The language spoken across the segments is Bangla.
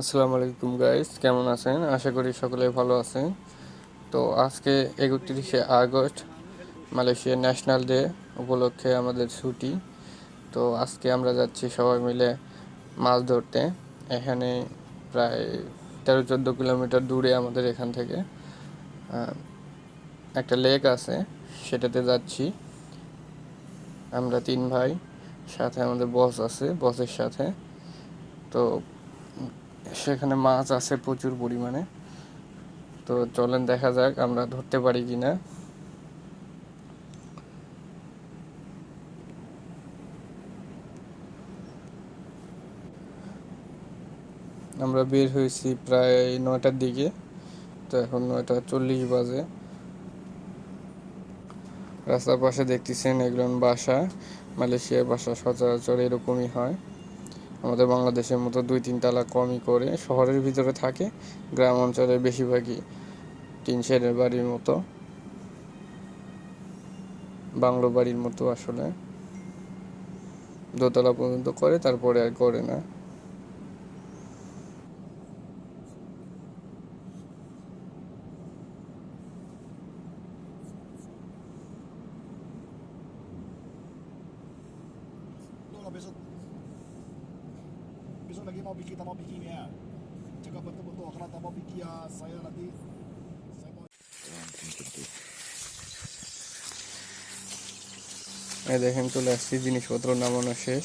আসসালামু আলাইকুম গাইস কেমন আছেন? আশা করি সকলে ভালো আছেন। তো আজকে একত্রিশে আগস্ট, মালয়েশিয়া ন্যাশনাল ডে উপলক্ষে আমাদের ছুটি। তো আজকে আমরা যাচ্ছি সবাই মিলে মাছ ধরতে। এখানে প্রায় তেরো চোদ্দ কিলোমিটার দূরে আমাদের এখান থেকে একটা লেক আছে, সেটাতে যাচ্ছি। আমরা তিন ভাই, সাথে আমাদের বস আছে বসের সাথে। তো সেখানে মাছ আছে প্রচুর পরিমাণে। তো চলেন দেখা যাক আমরা ধরতে পারি কি না আমরা বের হয়েছি প্রায় নয়টার দিকে। তো এখন নয়টা চল্লিশ বাজে। রাস্তার পাশে দেখতেছেন এগুলো বাসা। মালয়েশিয়ার বাসা সচরাচর এরকমই হয়। আমাদের বাংলাদেশের মতো দুই তিন তালা কমই করে শহরের ভিতরে থাকে, গ্রাম অঞ্চলে বেশিরভাগই টিন শেডের বাড়ির মতো। বাংলো বাড়ির মতো আসলে। দোতলা পর্যন্ত করে, তারপরে আর করে না। Besok lagi mau bikin tambah bikin ya jaga betul-betul Kalau tambah bikin ya Saya nanti Saya mau দেখেন চলে আসছি জিনিসপত্র নামানো শেষ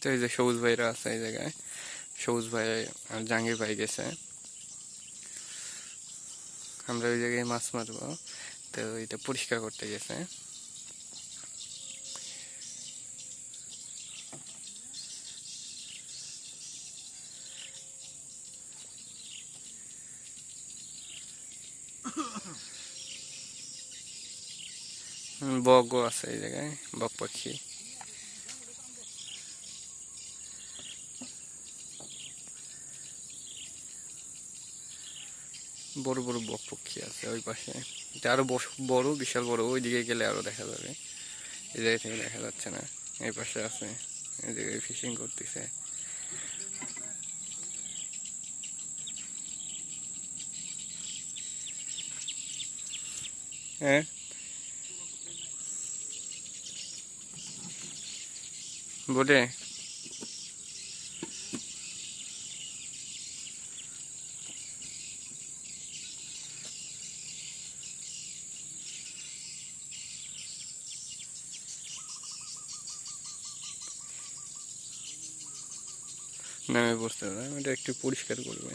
তো এই যে সবুজ ভাইরা আছে এই জায়গায়। সবুজ ভাই, আর জাহাঙ্গীর ভাই গেছে। আমরা ওই জায়গায় মাছ মারবো। তো এটা পরিষ্কার করতে গেছে। বগও আছে এই জায়গায়, বক পাখি। বড় বড় বক পক্ষী আছে ওই পাশে। এটা আরও বস- বড়, বিশাল বড় ওই দিকে গেলে আরও দেখা যাবে। এই জায়গা থেকে দেখা যাচ্ছে না, এই পাশে আছে, এই জায়গায় ফিশিং করতেছে। হ্যাঁ? বটে? নামে বসতে হবে এটা একটু পরিষ্কার করবে।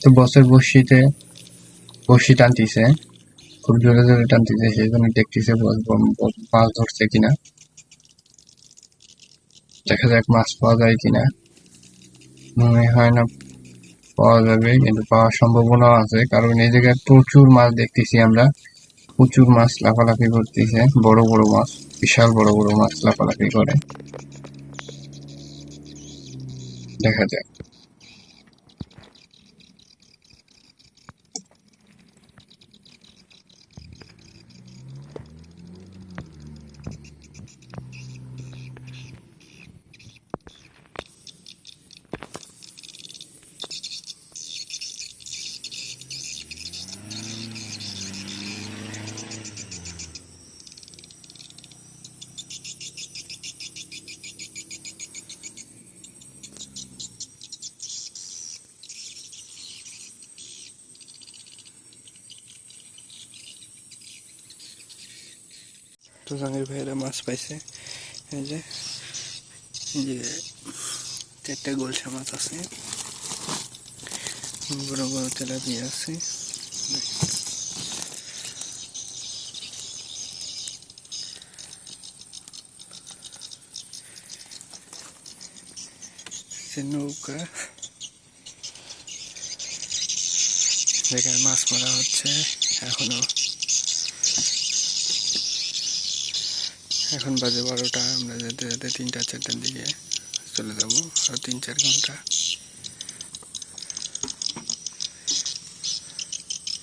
তো বসের বসিতে বসি টানতিছে খুব জোরে জোরে টানতিছে সেই জন্য দেখতেছে মাছ ধরছে কিনা। দেখা যাক মাছ পাওয়া যায় কিনা। মনে হয় না পাওয়া যাবে, কিন্তু পাওয়ার সম্ভাবনা আছে, কারণ এই জায়গায় প্রচুর মাছ দেখতেছি আমরা। প্রচুর মাছ লাফালাফি করতেছে, বড় বড় মাছ, বিশাল বড় বড় মাছ লাফালাফি করে। দেখা যাক। তো সঙ্গে ভাইয়েরা মাছ পাইছে। যে চারটা গোলসা মাছ আছে। বড় বড় তেলাপিয়া আছে। নৌকা। যেখানে মাছ মারা হচ্ছে এখনও। এখন বাজে বারোটা, আমরা যেতে যেতে তিনটা, চারটার দিকে চলে যাব। আর তিন, চার ঘণ্টা